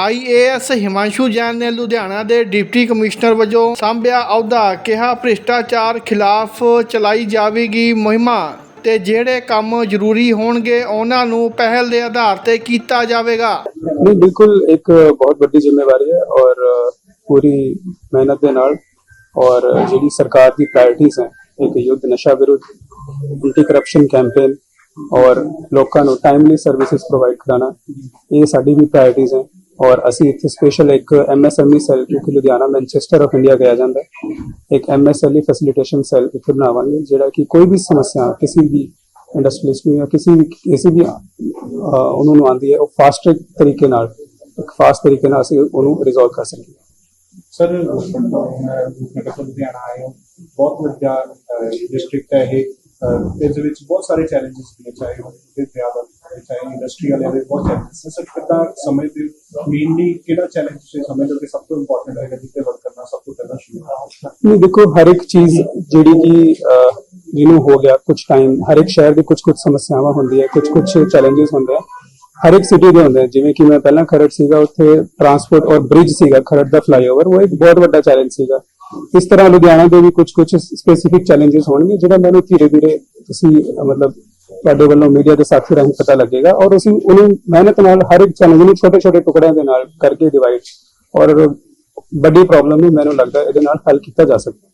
IAS Himanshu Jain ਨੇ ਲੁਧਿਆਣਾ ਦੇ deputy commissioner ਵਜੋਂ ਸੰਭਿਆ ਅਹੁਦਾ ਕਿਹਾ ਭ੍ਰਿਸ਼ਟਾਚਾਰ ਖਿਲਾਫ ਚਲਾਈ ਜਾਵੇਗੀ ਮੁਹਿੰਮਾਂ ਤੇ ਜਿਹੜੇ ਕੰਮ ਜ਼ਰੂਰੀ ਹੋਣਗੇ ਉਹਨਾਂ ਨੂੰ ਪਹਿਲ ਦੇ ਆਧਾਰ ਤੇ ਕੀਤਾ ਜਾਵੇਗਾ। ਨਹੀਂ ਬਿਲਕੁਲ ਇੱਕ ਬਹੁਤ ਵੱਡੀ ਜ਼ਿੰਮੇਵਾਰੀ ਹੈ ਔਰ ਅ, ਪੂਰੀ ਮਿਹਨਤ ਦੇ ਨਾਲ ਔਰ ਜਿਹੜੀ ਸਰਕਾਰ ਦੀ ਪ੍ਰਾਇੋਰਟੀਆਂ ਹੈ ਇੱਕ ਯੁੱਧ ਨਸ਼ਾ ਵਿਰੁੱਧ ਐਂਟੀ ਕਰਪਸ਼ਨ ਕੈਂਪੇਨ ਔਰ ਲੋਕਾਂ ਨੂੰ ਟਾਈਮਲੀ ਸਰਵਿਸਿਜ਼ ਪ੍ਰੋਵਾਈਡ ਕਰਾਉਣਾ ਇਹ ਸਾਡੀ ਵੀ ਪ੍ਰਾਇੋਰਟੀਆਂ ਹੈ। ਔਰ ਅਸੀਂ ਇੱਥੇ ਸਪੈਸ਼ਲ ਇੱਕ ਐਮਐਸਐਮਈ ਸੈੱਲ ਕਿਉਂਕਿ ਲੁਧਿਆਣਾ ਮੈਨਚੈਸਟਰ ਆਫ ਇੰਡੀਆ ਕਿਹਾ ਜਾਂਦਾ ਹੈ। ਇੱਕ ਐਮਐਸਐਲਈ ਫੈਸਿਲਿਟੇਸ਼ਨ ਸੈੱਲ ਇੱਥੇ ਬਣਾਵਾਂਗੇ, ਜਿਹੜਾ ਕਿ ਕੋਈ ਵੀ ਸਮੱਸਿਆ, ਕਿਸੇ ਵੀ ਇੰਡਸਟਰੀਲਿਸਟ ਨੂੰ ਜਾਂ ਕਿਸੇ ਵੀ ਕਿਸੇ ਵੀ ਉਹਨਾਂ ਨੂੰ ਆਂਦੀ ਹੈ, ਉਹ ਫਾਸਟ ਤਰੀਕੇ ਨਾਲ, ਇੱਕ ਫਾਸਟ ਤਰੀਕੇ ਨਾਲ ਅਸੀਂ ਉਹਨੂੰ ਰਿਜ਼ੋਲਵ ਕਰ ਸਕੀਏ। ਸਰ ਰੂਪਨਗਰ ਲੁਧਿਆਣਾ ਆਏ ਬਹੁਤ ਵੱਡਾ ਡਿਸਟ੍ਰਿਕਟ ਹੈ ਇਹ। ਇਸ ਦੇ ਵਿੱਚ ਬਹੁਤ ਸਾਰੇ ਚੈਲੰਜਸ ਨੇ, ਚਾਹੇ ਉਹ ਦੇ ਜ਼ਿਆਦਾ ਚਾਹੇ ਇੰਡਸਟਰੀ ਵਾਲਿਆਂ ਦੇ ਬਹੁਤ ਚੈਲੰਜਸ ਨੇ। ਸਰ ਕਿੱਦਾਂ ਸਮਝਦੇ ਮੇਨਲੀ ਕਿਹੜਾ ਚੈਲੰਜ ਤੁਸੀਂ ਸਮਝਦੇ ਕਿ ਸਭ ਤੋਂ ਇੰਪੋਰਟੈਂਟ ਹੈਗਾ ਜਿੱਤੇ ਵਰਕ ਕਰਨਾ, ਸਭ ਤੋਂ ਪਹਿਲਾਂ ਸ਼ੁਰੂ ਨਹੀਂ, ਦੇਖੋ, ਹਰ ਇੱਕ ਚੀਜ਼ ਜਿਹੜੀ ਕਿ ਜਿਹਨੂੰ ਹੋ ਗਿਆ ਕੁਝ ਟਾਈਮ ਹਰ ਇੱਕ ਸ਼ਹਿਰ ਦੀ ਕੁਝ ਕੁਝ ਸਮੱਸਿਆਵਾਂ ਹੁੰਦੀ ਹੈ ਕੁਝ ਕੁਝ ਚੈਲੰਜਸ ਹੁੰਦੇ ਆ। ਹਰ ਇੱਕ ਸਿਟੀ ਦੇ ਹੁੰਦੇ ਜਿਵੇਂ ਕਿ ਮੈਂ ਪਹਿਲਾਂ ਖਰੜ ਸੀਗਾ, ਉੱਥੇ ਟਰਾਂਸਪੋਰਟ ਔਰ ਬ੍ਰਿਜ ਸੀਗਾ, ਖਰੜ ਦਾ ਫਲਾਈਓਵਰ ਉਹ ਇੱਕ ਬਹੁਤ ਵੱਡਾ ਚੈਲੰਜ ਸੀਗਾ। ਇਸ ਤਰ੍ਹਾਂ ਲੁਧਿਆਣਾ ਦੇ ਵੀ ਕੁਝ ਕੁਝ ਸਪੈਸੀਫਿਕ ਚੈਲੰਜਸ ਹੋਣਗੇ, ਜਿਹੜਾ ਮੈਨੂੰ ਧੀਰੇ ਧੀਰੇ ਤੁਸੀਂ, ਮਤਲਬ ਤੁਹਾਡੇ ਵੱਲੋਂ ਮੀਡੀਆ ਦੇ ਸਾਥੀ ਰਾਹੀਂ ਪਤਾ ਲੱਗੇਗਾ। ਔਰ ਅਸੀਂ ਉਹਨੂੰ ਮਿਹਨਤ ਨਾਲ ਹਰ ਇੱਕ ਚੈਲੰਜ ਨੂੰ ਛੋਟੇ ਛੋਟੇ ਟੁਕੜਿਆਂ ਦੇ ਨਾਲ ਕਰਕੇ ਡਿਵਾਈਡ ਔਰ ਵੱਡੀ ਪ੍ਰੋਬਲਮ ਨੂੰ ਮੈਨੂੰ ਲੱਗਦਾ ਇਹਦੇ ਨਾਲ ਹੱਲ ਕੀਤਾ ਜਾ ਸਕਦਾ।